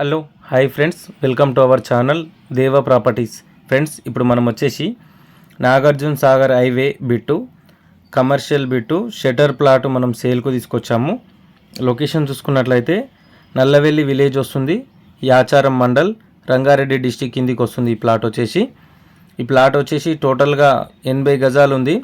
Hello hi friends welcome to our channel Deva properties. Friends ఇప్పుడు మనం వచ్చేసి Nagarjuna Sagar highway bit commercial bit shutter plot మనం సేల్కు తీసుకొచ్చాము. లొకేషన్ చూసుకున్నట్లయితే నల్లవెల్లి విలేజ్ వస్తుంది యాచారం మండల్ రంగారెడ్డి డిస్టిక్ కిందికి వస్తుంది ఈ ప్లాట్ వచ్చేసి. ఈ ప్లాట్ వచ్చేసి టోటల్గా ఎనభై గజాలు ఉంది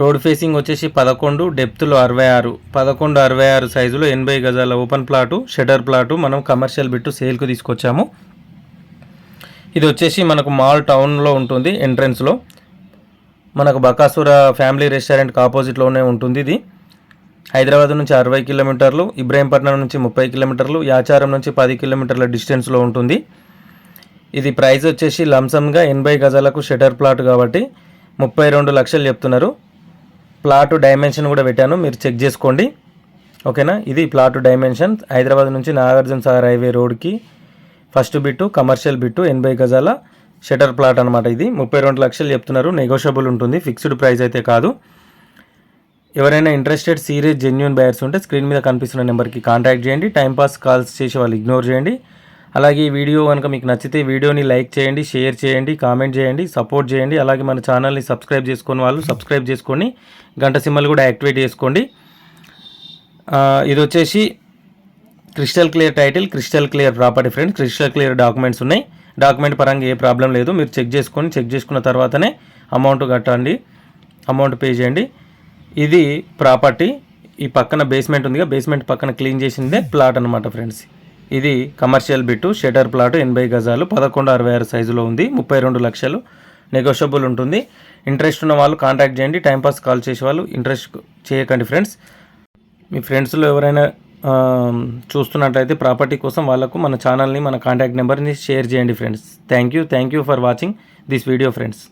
రోడ్ ఫేసింగ్ వచ్చేసి పదకొండు డెప్త్లో అరవై ఆరు. పదకొండు అరవై ఆరు సైజులో ఎనభై గజాల ఓపెన్ ప్లాటు షటర్ ప్లాటు మనం కమర్షియల్ బిట్టు సేల్కు తీసుకొచ్చాము. ఇది వచ్చేసి మనకు మాల్ టౌన్లో ఉంటుంది ఎంట్రన్స్లో మనకు బకాసుర ఫ్యామిలీ రెస్టారెంట్కి ఆపోజిట్లోనే ఉంటుంది ఇది. హైదరాబాద్ నుంచి అరవై కిలోమీటర్లు ఇబ్రాహీంపట్నం నుంచి ముప్పై కిలోమీటర్లు యాచారం నుంచి పది కిలోమీటర్ల డిస్టెన్స్లో ఉంటుంది. ఇది ప్రైస్ వచ్చేసి లంసమ్గా ఎనభై గజాలకు షటర్ ప్లాట్ కాబట్టి ముప్పై రెండు లక్షలు చెప్తున్నారు. ప్లాట్ డైమెన్షన్ కూడా పెట్టాను. మీరు చెక్ చేసుకోండి. ఓకేనా? ఇది ప్లాట్ డైమెన్షన్. హైదరాబాద్ నుంచి నాగార్జున సాగర్ హైవే రోడ్కి ఫస్ట్ బిట్టు కమర్షియల్ బిట్టు ఎనభై గజాల షటర్ ప్లాట్ అనమాట ఇది. ముప్పై రెండు లక్షలు చెప్తున్నారు. నెగోషియబుల్ ఉంటుంది. ఫిక్స్డ్ ప్రైస్ అయితే కాదు. ఎవరైనా ఇంట్రెస్టెడ్ సీరియస్ జెన్యున్ బయర్స్ ఉంటే స్క్రీన్ మీద కనిపిస్తున్న నెంబర్కి కాంటాక్ట్ చేయండి. టైంపాస్ కాల్స్ చేసి వాళ్ళు ఇగ్నోర్ చేయండి. అలాగే ఈ వీడియో కనుక మీకు నచ్చితే వీడియోని లైక్ చేయండి షేర్ చేయండి కామెంట్ చేయండి సపోర్ట్ చేయండి. అలాగే మన ఛానల్ని సబ్స్క్రైబ్ చేసుకుని వాళ్ళు సబ్స్క్రైబ్ చేసుకొని గంట సిమ్మలు కూడా యాక్టివేట్ చేసుకోండి. ఇది వచ్చేసి crystal clear title crystal clear property friends. Crystal clear documents ఉన్నాయి. డాక్యుమెంట్ పరంగా ఏ ప్రాబ్లం లేదు. మీరు చెక్ చేసుకొని చెక్ చేసుకున్న తర్వాతనే అమౌంట్ కట్టండి. అమౌంట్ పే చేయండి. ఇది ప్రాపర్టీ. ఈ పక్కన బేస్మెంట్ ఉందిగా బేస్మెంట్ పక్కన క్లీన్ చేసిందే ప్లాట్ అనమాట ఫ్రెండ్స్. ఇది కమర్షియల్ బిట్టు షటర్ ప్లాట్ ఎనభై గజాలు పదకొండు అరవై ఆరు సైజులో ఉంది ముప్పై రెండు లక్షలు. నెగోషియబుల్ ఉంటుంది. ఇంట్రెస్ట్ ఉన్న వాళ్ళు కాంటాక్ట్ చేయండి. టైంపాస్ కాల్ చేసే వాళ్ళు ఇంట్రెస్ట్ చేయకండి ఫ్రెండ్స్ మీ ఫ్రెండ్స్లో ఎవరైనా చూస్తున్నట్లయితే ప్రాపర్టీ కోసం వాళ్ళకు మన ఛానల్ని మన కాంటాక్ట్ నెంబర్ని షేర్ చేయండి friends thank you thank you for watching this video friends